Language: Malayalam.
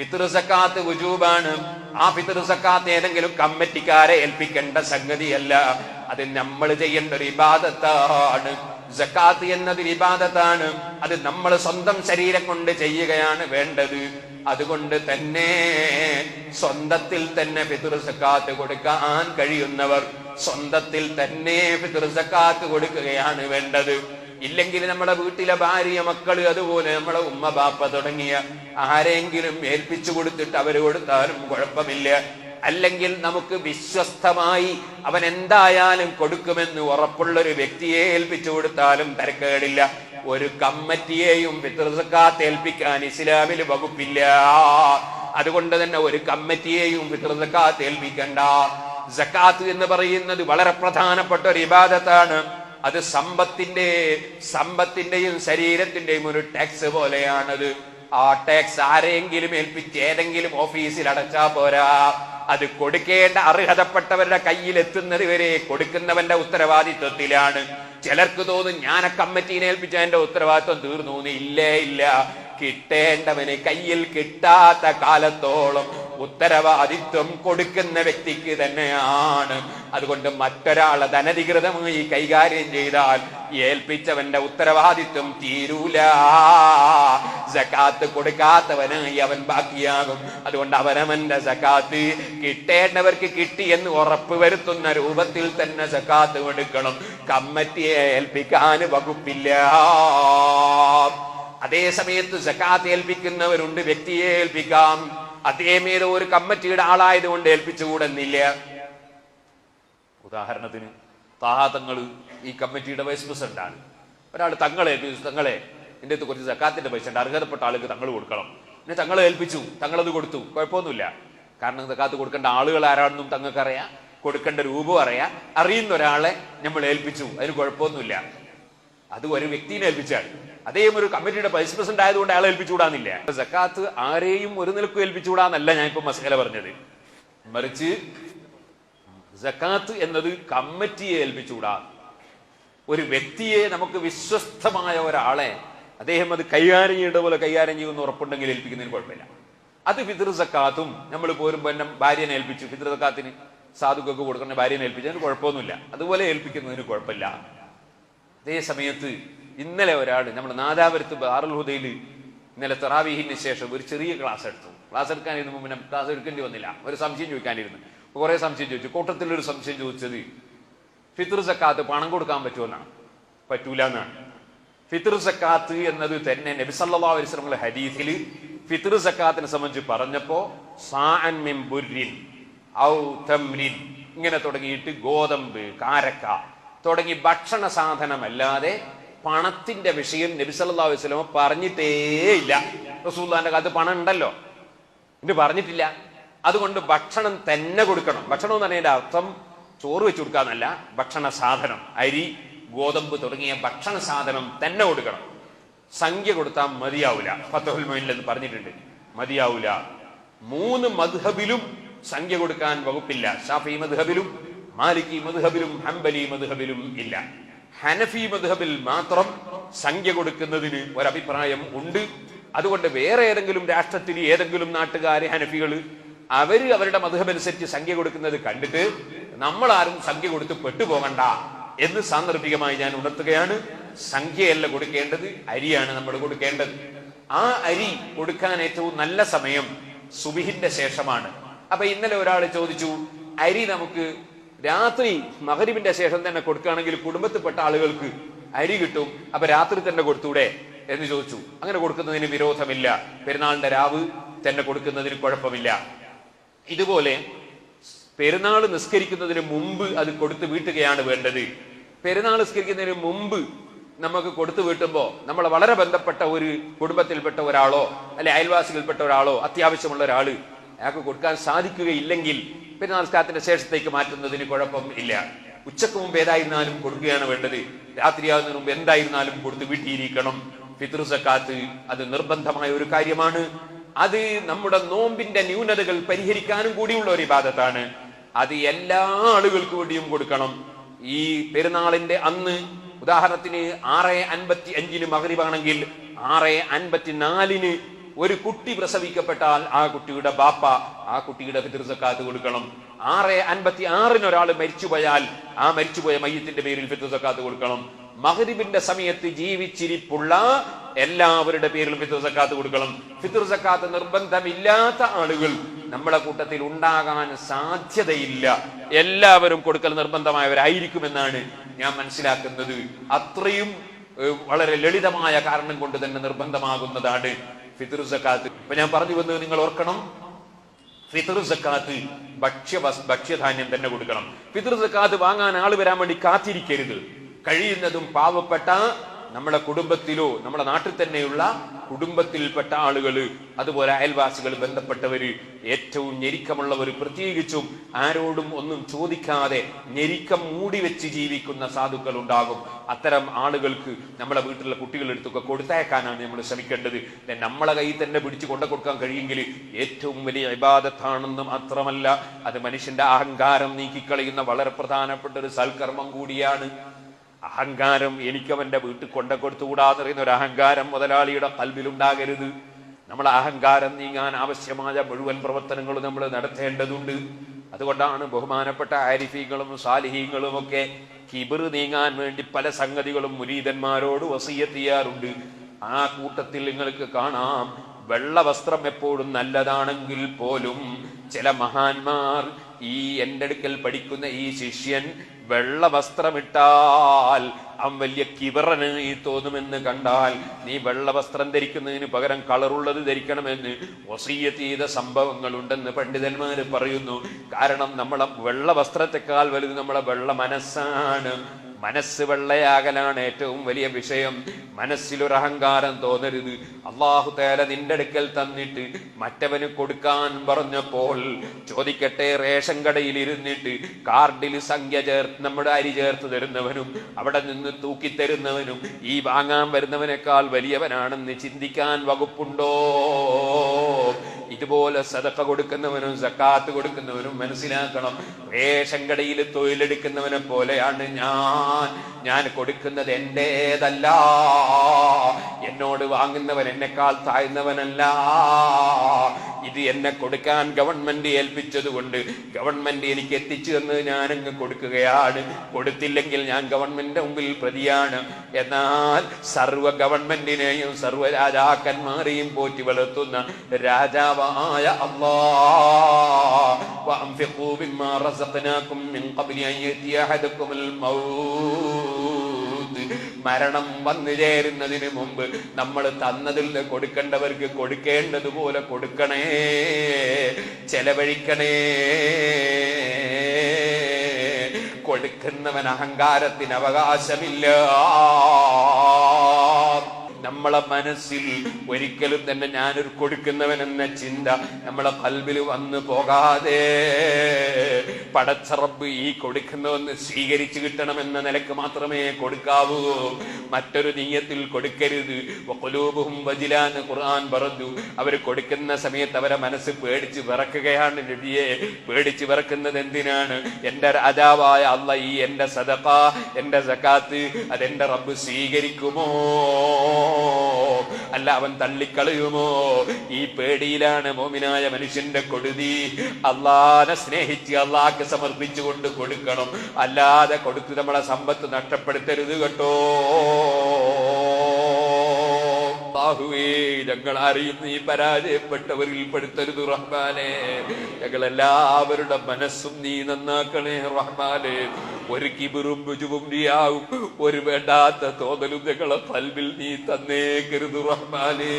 ഫിത്ർ സക്കാത്ത് വുജൂബാണ്. ആ ഫിത്ർ സക്കാത്ത് ഏതെങ്കിലും കമ്മിറ്റിക്കാരെ ഏൽപ്പിക്കേണ്ട സംഗതിയല്ല. അത് നമ്മൾ ചെയ്യേണ്ട ഒരു ഇബാദത്താണ്. സക്കാത്ത് എന്നത് ഇബാദത്താണ്. അത് നമ്മൾ സ്വന്തം ശരീരം കൊണ്ട് ചെയ്യുകയാണ് വേണ്ടത്. അതുകൊണ്ട് തന്നെ സ്വന്തത്തിൽ തന്നെ ഫിത്ർ സക്കാത്ത് കൊടുക്കാൻ കഴിയുന്നവർ സ്വന്തത്തിൽ തന്നെ ഫിത്ർ സക്കാത്ത് കൊടുക്കുകയാണ് വേണ്ടത്. ഇല്ലെങ്കിൽ നമ്മുടെ വീട്ടിലെ ഭാര്യ മക്കൾ അതുപോലെ നമ്മുടെ ഉമ്മ ബാപ്പ തുടങ്ങിയ ആരെങ്കിലും ഏൽപ്പിച്ചു കൊടുത്തിട്ട് അവർ കൊടുത്താലും കുഴപ്പമില്ല. അല്ലെങ്കിൽ നമുക്ക് വിശ്വസ്തമായി അവൻ എന്തായാലും കൊടുക്കുമെന്ന് ഉറപ്പുള്ള ഒരു വ്യക്തിയെ ഏൽപ്പിച്ചു കൊടുത്താലും തരക്കേടില്ല. ഒരു കമ്മിറ്റിയെയും പിതൃസക്കാത്ത് ഏൽപ്പിക്കാൻ ഇസ്ലാമിൽ വകുപ്പില്ല. അതുകൊണ്ട് തന്നെ ഒരു കമ്മിറ്റിയെയും പിതൃസക്കാത്ത് ഏൽപ്പിക്കണ്ട. സക്കാത്ത് എന്ന് പറയുന്നത് വളരെ പ്രധാനപ്പെട്ട ഒരു ഇബാദത്താണ്. അത് സമ്പത്തിന്റെ സമ്പത്തിന്റെയും ശരീരത്തിന്റെയും ഒരു ടാക്സ് പോലെയാണത്. ആ ടാക്സ് ആരെങ്കിലും ഏൽപ്പിച്ച് ഏതെങ്കിലും ഓഫീസിൽ അടച്ചാ പോരാ. അത് കൊടുക്കേണ്ട അർഹതപ്പെട്ടവരുടെ കയ്യിൽ എത്തുന്നത് വരെ കൊടുക്കുന്നവന്റെ ഉത്തരവാദിത്വത്തിലാണ്. ചിലർക്ക് തോന്നും ഞാൻ ആ കമ്മിറ്റീനെ ഏൽപ്പിച്ച എന്റെ ഉത്തരവാദിത്വം തീർന്നു. ഇല്ലേ ഇല്ല. കിട്ടേണ്ടവന് കയ്യിൽ കിട്ടാത്ത കാലത്തോളം ഉത്തരവാദിത്വം കൊടുക്കുന്ന വ്യക്തിക്ക് തന്നെയാണ്. അതുകൊണ്ട് മറ്റൊരാളെ ധനധികൃതമായി കൈകാര്യം ചെയ്താൽ ഏൽപ്പിച്ചവന്റെ ഉത്തരവാദിത്വം തീരൂല. സക്കാത്ത് കൊടുക്കാത്തവനായി അവൻ ബാക്കിയാകും. അതുകൊണ്ട് അവനവന്റെ സക്കാത്ത് കിട്ടേണ്ടവർക്ക് കിട്ടി എന്ന് ഉറപ്പ് വരുത്തുന്ന രൂപത്തിൽ തന്നെ സക്കാത്ത് കൊടുക്കണം. കമ്മറ്റിയെ ഏൽപ്പിക്കാൻ വകുപ്പില്ല. അതേ സമയത്ത് സക്കാത്ത് ഏൽപ്പിക്കുന്നവരുണ്ട് വ്യക്തിയെ ഏൽപ്പിക്കാം. അദ്ദേഹം ഏതോ ഒരു കമ്മിറ്റിയുടെ ആളായതുകൊണ്ട് ഏൽപ്പിച്ചുകൂടെന്നില്ല. ഉദാഹരണത്തിന് താഹാതങ്ങൾ ഈ കമ്മിറ്റിയുടെ വൈസ് പ്രസിഡന്റാണ്. ഒരാൾ തങ്ങളെ തങ്ങളെ എന്റെ അടുത്ത് കുറച്ച് സക്കാത്തിന്റെ പൈസ ഉണ്ട് അർഹതപ്പെട്ട ആൾക്ക് തങ്ങൾ കൊടുക്കണം. പിന്നെ തങ്ങളെ ഏൽപ്പിച്ചു തങ്ങളത് കൊടുത്തു കുഴപ്പമൊന്നുമില്ല. കാരണം സക്കാത്ത് കൊടുക്കേണ്ട ആളുകൾ ആരാണെന്നും തങ്ങൾക്ക് അറിയാം കൊടുക്കേണ്ട രൂപം അറിയാം. അറിയുന്ന ഒരാളെ നമ്മൾ ഏൽപ്പിച്ചു അതിന് കുഴപ്പമൊന്നുമില്ല. അത് ഒരു വ്യക്തിനെ ഏൽപ്പിച്ചാൽ അദ്ദേഹം ഒരു കമ്മിറ്റിയുടെ വൈസ് പ്രസിഡന്റ് ആയതുകൊണ്ട് അയാൾ ഏൽപ്പിച്ചുകൂടാന്നില്ല സക്കാത്ത് ആരെയും ഒരു നിലക്കും ഏൽപ്പിച്ചുകൂടാന്നല്ല ഞാൻ ഇപ്പൊ മസകല പറഞ്ഞത്. മറിച്ച് സക്കാത്ത് എന്നത് കമ്മിറ്റിയെ ഏൽപ്പിച്ചുകൂടാ ഒരു വ്യക്തിയെ നമുക്ക് വിശ്വസ്തമായ ഒരാളെ അദ്ദേഹം അത് കൈകാര്യം ചെയ്യേണ്ട പോലെ കൈകാര്യം ചെയ്യുമെന്ന് ഉറപ്പുണ്ടെങ്കിൽ ഏൽപ്പിക്കുന്നതിന് കുഴപ്പമില്ല. അത് ഫിത്ർ സക്കാത്തും നമ്മൾ പോരുമ്പോൾ ഭാര്യനെ ഏൽപ്പിച്ചു. ഫിത്ർ സക്കാത്തിന് സാധുക്കൊക്കെ കൊടുക്കുന്ന ഭാര്യനെ ഏൽപ്പിച്ചതിന് കുഴപ്പമൊന്നുമില്ല. അതുപോലെ ഏൽപ്പിക്കുന്നതിന് കുഴപ്പമില്ല. അതേ സമയത്ത് ഇന്നലെ ഒരാൾ നമ്മുടെ നാദാപുരത്ത് ബാറുൽ ഹുദയിൽ ഇന്നലെ തറാവീഹിന് ശേഷം ഒരു ചെറിയ ക്ലാസ് എടുത്തു. ക്ലാസ് എടുക്കാനിരുന്ന മുമ്പ് ക്ലാസ് എടുക്കേണ്ടി വന്നില്ല. ഒരു സംശയം ചോദിക്കാനിരുന്നു. കുറെ സംശയം ചോദിച്ചു. കൂട്ടത്തിൽ ഒരു സംശയം ചോദിച്ചത് ഫിത്ർ സക്കാത്ത് പണം കൊടുക്കാൻ പറ്റുമെന്നാണ് പറ്റൂല എന്നാണ്. ഫിത്ർ സക്കാത്ത് എന്നത് തന്നെ നബി സല്ലല്ലാഹു അലൈഹി വസല്ലം ഹദീസിൽ ഫിത്ർ സക്കാത്തിനെ സംബന്ധിച്ച് പറഞ്ഞപ്പോ ഔ ഇങ്ങനെ തുടങ്ങിയിട്ട് ഗോതമ്പ് കാരക്ക തുടങ്ങി ഭക്ഷണ സാധനമല്ലാതെ പണത്തിന്റെ വിഷയം നബി സല്ലല്ലാഹു അലൈഹി വസല്ലം പറഞ്ഞിട്ടേ ഇല്ല റസൂലുള്ളാഹിന്റെ കാലത്ത് പണം ഉണ്ടല്ലോ. ഇത് പറഞ്ഞിട്ടില്ല. അതുകൊണ്ട് ഭക്ഷണം തന്നെ കൊടുക്കണം. ഭക്ഷണം എന്ന് പറഞ്ഞതിന്റെ അർത്ഥം ചോറ് വെച്ച് കൊടുക്കാന്നല്ല ഭക്ഷണ സാധനം. അരി ഗോതമ്പ് തുടങ്ങിയ ഭക്ഷണ സാധനം തന്നെ കൊടുക്കണം. സംഖ്യ കൊടുത്താൽ മതിയാവൂല. ഫത്തഹുൽ എന്ന് പറഞ്ഞിട്ടുണ്ട്. മതിയാവൂല. മൂന്ന് മധുഹബിലും സംഖ്യ കൊടുക്കാൻ വകുപ്പില്ല. ഷാഫി മധുഹബിലും മാലിക്കി മധുഹബിലും ഹംബലി മധുഹബിലും ഇല്ല. ഹനഫി മദ്ഹബിൽ മാത്രം സംഖ്യ കൊടുക്കുന്നതിന് ഒരഭിപ്രായം ഉണ്ട്. അതുകൊണ്ട് വേറെ ഏതെങ്കിലും രാഷ്ട്രത്തിൽ ഏതെങ്കിലും നാട്ടുകാരെ ഹനഫികൾ അവർ അവരുടെ മധുഹമനുസരിച്ച് സംഖ്യ കൊടുക്കുന്നത് കണ്ടിട്ട് നമ്മൾ ആരും സംഖ്യ കൊടുത്ത് പെട്ടുപോകണ്ട എന്ന് സാന്ദർഭികമായി ഞാൻ ഉണർത്തുകയാണ്. സംഖ്യയല്ല കൊടുക്കേണ്ടത് അരിയാണ് നമ്മൾ കൊടുക്കേണ്ടത്. ആ അരി കൊടുക്കാൻ ഏറ്റവും നല്ല സമയം സുബിഹിന്റെ ശേഷമാണ്. അപ്പൊ ഇന്നലെ ഒരാൾ ചോദിച്ചു അരി നമുക്ക് രാത്രി മകരിവിന്റെ ശേഷം തന്നെ കൊടുക്കുകയാണെങ്കിൽ കുടുംബത്തിൽപ്പെട്ട ആളുകൾക്ക് അരി കിട്ടും. അപ്പൊ രാത്രി തന്നെ കൊടുത്തൂടെ എന്ന് ചോദിച്ചു. അങ്ങനെ കൊടുക്കുന്നതിന് വിരോധമില്ല. പെരുന്നാളിന്റെ രാവ് തന്നെ കൊടുക്കുന്നതിന് കുഴപ്പമില്ല. ഇതുപോലെ പെരുന്നാൾ നിസ്കരിക്കുന്നതിന് മുമ്പ് അത് കൊടുത്തു വീട്ടുകയാണ് വേണ്ടത്. പെരുന്നാൾ നിസ്കരിക്കുന്നതിന് മുമ്പ് നമുക്ക് കൊടുത്തു വീട്ടുമ്പോൾ നമ്മൾ വളരെ ബന്ധപ്പെട്ട ഒരു കുടുംബത്തിൽപ്പെട്ട ഒരാളോ അല്ലെ അയൽവാസികൾപ്പെട്ട ഒരാളോ അത്യാവശ്യമുള്ള ഒരാൾ അയാൾക്ക് കൊടുക്കാൻ സാധിക്കുകയില്ലെങ്കിൽ പെരുന്നാൾ നിസ്കാരത്തിന്റെ ശേഷത്തേക്ക് മാറ്റുന്നതിന് കുഴപ്പം ഇല്ല. ഉച്ചയ്ക്ക് മുമ്പ് ഏതായിരുന്നാലും കൊടുക്കുകയാണ് വേണ്ടത്. രാത്രിയാകുന്നതിന് മുമ്പ് എന്തായിരുന്നാലും കൊടുത്ത് വീട്ടിയിരിക്കണം ഫിത്ർ സക്കാത്ത് അത് നിർബന്ധമായ ഒരു കാര്യമാണ്. അത് നമ്മുടെ നോമ്പിന്റെ ന്യൂനതകൾ പരിഹരിക്കാനും കൂടിയുള്ള ഒരു ഇബാദത്താണ്. അത് എല്ലാ ആളുകൾക്ക് വേണ്ടിയും കൊടുക്കണം. ഈ പെരുന്നാളിന്റെ അന്ന് ഉദാഹരണത്തിന് ആറ് അൻപത്തി അഞ്ചിന് മകരിവാണെങ്കിൽ ആറ് അൻപത്തി നാലിന് ഒരു കുട്ടി പ്രസവിക്കപ്പെട്ടാൽ ആ കുട്ടിയുടെ ബാപ്പ ആ കുട്ടിയുടെ പിതൃസക്കാത്ത് കൊടുക്കണം. ആറ് അൻപത്തി ആറിന് ഒരാൾ മരിച്ചുപോയാൽ ആ മരിച്ചുപോയ മയ്യത്തിന്റെ പേരിൽ പിതൃസക്കാത്ത് കൊടുക്കണം. മഹരിബിന്റെ സമയത്ത് ജീവിച്ചിരിപ്പുള്ള എല്ലാവരുടെ പേരിൽ ഫിത്തർ സക്കാത്ത് കൊടുക്കണം. ഫിത്തർ സക്കാത്ത് നിർബന്ധമില്ലാത്ത ആളുകൾ നമ്മളെ കൂട്ടത്തിൽ ഉണ്ടാകാൻ സാധ്യതയില്ല. എല്ലാവരും കൊടുക്കൽ നിർബന്ധമായവരായിരിക്കുമെന്നാണ് ഞാൻ മനസ്സിലാക്കുന്നത്. അത്രയും വളരെ ലളിതമായ കാരണം കൊണ്ട് തന്നെ നിർബന്ധമാകുന്നതാണ്. ഫിത്തർ സക്കാത്ത്. ഇപ്പൊ ഞാൻ പറഞ്ഞു വന്നത് നിങ്ങൾ ഓർക്കണം. ഫിത്തർ സക്കാത്ത് ഭക്ഷ്യ ഭക്ഷ്യധാന്യം തന്നെ കൊടുക്കണം. ഫിത്തർ സക്കാത്ത് വാങ്ങാൻ ആൾ വരാൻ വേണ്ടി കാത്തിരിക്കരുത്. കഴിയുന്നതും പാവപ്പെട്ട നമ്മളെ കുടുംബത്തിലോ നമ്മുടെ നാട്ടിൽ തന്നെയുള്ള കുടുംബത്തിൽപ്പെട്ട ആളുകൾ അതുപോലെ അയൽവാസികൾ ബന്ധപ്പെട്ടവര് ഏറ്റവും ഞെരുക്കമുള്ളവർ പ്രത്യേകിച്ചും ആരോടും ഒന്നും ചോദിക്കാതെ ഞെരുക്കം മൂടി വെച്ച് ജീവിക്കുന്ന സാധുക്കൾ ഉണ്ടാകും അത്തരം ആളുകൾക്ക് നമ്മളെ വീട്ടിലുള്ള കുട്ടികളെടുത്തൊക്കെ കൊടുത്തയക്കാനാണ് നമ്മൾ ശ്രമിക്കേണ്ടത്. നമ്മളെ കയ്യിൽ തന്നെ പിടിച്ചു കൊണ്ടു കൊടുക്കാൻ കഴിയുമെങ്കിൽ ഏറ്റവും വലിയ ഇബാദത്താണെന്ന് മാത്രമല്ല അത് മനുഷ്യന്റെ അഹങ്കാരം നീക്കിക്കളയുന്ന വളരെ പ്രധാനപ്പെട്ട ഒരു സൽക്കർമ്മം കൂടിയാണ്. അഹങ്കാരം എനിക്കവന്റെ വീട്ടിൽ കൊണ്ട കൊടുത്തുകൂടാന്ന് പറയുന്ന ഒരു അഹങ്കാരം മുതലാളിയുടെ കൽവിലുണ്ടാകരുത്. നമ്മൾ അഹങ്കാരം നീങ്ങാൻ ആവശ്യമായ മുഴുവൻ പ്രവർത്തനങ്ങളും നമ്മൾ നടത്തേണ്ടതുണ്ട്. അതുകൊണ്ടാണ് ബഹുമാനപ്പെട്ട ആരിഫീങ്ങളും സാലിഹീങ്ങളും ഒക്കെ കിബിർ നീങ്ങാൻ വേണ്ടി പല സംഗതികളും മുരീതന്മാരോട് വസീയത്തിയാറുണ്ട്. ആ കൂട്ടത്തിൽ നിങ്ങൾക്ക് കാണാം വെള്ള വസ്ത്രം എപ്പോഴും നല്ലതാണെങ്കിൽ പോലും ചില മഹാന്മാർ ഈ എന്റെ അടുക്കൽ പഠിക്കുന്ന ഈ ശിഷ്യൻ വെള്ള വസ്ത്രമിട്ടാൽ അവൻ വലിയ കിവറന് നീ തോന്നുമെന്ന് കണ്ടാൽ നീ വെള്ള വസ്ത്രം ധരിക്കുന്നതിന് പകരം കളറുള്ളത് ധരിക്കണമെന്ന് വസീയത്ത് ചെയ്ത സംഭവങ്ങളുണ്ടെന്ന് പണ്ഡിതന്മാർ പറയുന്നു. കാരണം നമ്മളെ വെള്ള വസ്ത്രത്തെക്കാൾ വലുത് നമ്മളെ വെള്ള മനസ്സാണ് മനസ്സ് വെള്ളയാകലാണ് ഏറ്റവും വലിയ വിഷയം. മനസ്സിലൊരു അഹങ്കാരം തോന്നരുത്. അള്ളാഹു തേല നിന്റെ അടുക്കൽ തന്നിട്ട് മറ്റവന് കൊടുക്കാൻ പറഞ്ഞപ്പോൾ ചോദിക്കട്ടെ റേഷൻ കടയിൽ ഇരുന്നിട്ട് കാർഡിൽ സംഖ്യ ചേർത്ത് നമ്മുടെ അരി ചേർത്ത് തരുന്നവനും അവിടെ നിന്ന് തൂക്കി തരുന്നവനും ഈ വാങ്ങാൻ വരുന്നവനേക്കാൾ വലിയവനാണെന്ന് ചിന്തിക്കാൻ വകുപ്പുണ്ടോ? ഇതുപോലെ സദക്ക കൊടുക്കുന്നവനും സക്കാത്ത് കൊടുക്കുന്നവനും മനസ്സിലാക്കണം. റേഷൻ കടയിൽ തൊഴിലെടുക്കുന്നവനെ പോലെയാണ് ഞാൻ. ഞാൻ കൊടുക്കുന്നത് എന്റെതല്ല എന്നോട് വാങ്ങുന്നവൻ എന്നെക്കാൾ താഴ്ന്നവനല്ല. ഇത് എന്നെ കൊടുക്കാൻ ഗവൺമെന്റ് ഏൽപ്പിച്ചത് കൊണ്ട് ഗവൺമെന്റ് എനിക്ക് എത്തിച്ചു തന്നത് ഞാനങ്ങ് കൊടുക്കുകയാണ്. കൊടുത്തില്ലെങ്കിൽ ഞാൻ ഗവൺമെന്റിന്റെ മുമ്പിൽ പ്രതിയാണ്. എന്നാൽ സർവ ഗവൺമെന്റിനെയും സർവ രാജാക്കന്മാരെയും പോറ്റി വളർത്തുന്ന രാജാവായ അള്ളാ وأنفقوا مما رزقناكم من قبل أن يأتي أحدكم الموت മരണം വന്നു ചേരുന്നതിന് മുമ്പ് നമ്മൾ തന്നതിൽ നിന്ന് കൊടുക്കേണ്ടവർക്ക് കൊടുക്കേണ്ടതുപോലെ കൊടുക്കണേ ചെലവഴിക്കണേ കൊടുക്കുന്നവൻ അഹങ്കാരത്തിന് അവകാശമില്ല നമ്മളെ മനസ്സിൽ ഒരിക്കലും തന്നെ ഞാനൊരു കൊടുക്കുന്നവൻ എന്ന ചിന്ത നമ്മളെ കൽബിൽ വന്നു പോകാതെ പടച്ചറബ് ഈ കൊടുക്കുന്നവന്ന് സ്വീകരിച്ചു കിട്ടണമെന്ന നിലയ്ക്ക് മാത്രമേ കൊടുക്കാവൂ. മറ്റൊരു നീയത്തിൽ കൊടുക്കരുത്. വഖുലൂബുഹും വജിലാന്ന് ഖുർആൻ പറഞ്ഞു. അവർ കൊടുക്കുന്ന സമയത്ത് അവരെ മനസ്സ് പേടിച്ച് വിറക്കുകയാണ് നബിയെ. പേടിച്ച് വിറക്കുന്നത് എന്തിനാണ്? എന്റെ രാജാവായ അല്ല ഈ എന്റെ സദഖ എന്റെ സക്കാത്ത് അതെന്റെ റബ്ബ് സ്വീകരിക്കുമോ? അല്ല അവൻ തള്ളിക്കളയുമോ? ഈ പേടിയിലാണ് മോമിനായ മനുഷ്യന്റെ കൊടുതി അള്ളാനെ സ്നേഹിച്ച് അള്ളാഹ്ക്ക് സമർപ്പിച്ചുകൊണ്ട് കൊടുക്കണം. അല്ലാതെ കൊടുത്ത് നമ്മളെ സമ്പത്ത് നഷ്ടപ്പെടുത്തരുത് കേട്ടോ. അല്ലാഹുവേ ഞങ്ങൾ ആരെയും നീ പരാജയപ്പെട്ടവരിൽ പെടുത്തരുത് റഹ്മാനെ. ഞങ്ങൾ എല്ലാവരുടെ മനസ്സും നീ നന്നാക്കണേ റഹ്മാനെ. ഒരു കിബിറും രുചുവും നീയാവും ഒരു വേണ്ടാത്ത തോന്നലും ഞങ്ങളെ പൽവിൽ നീ തന്നേക്കരുത് റഹ്മാനേ.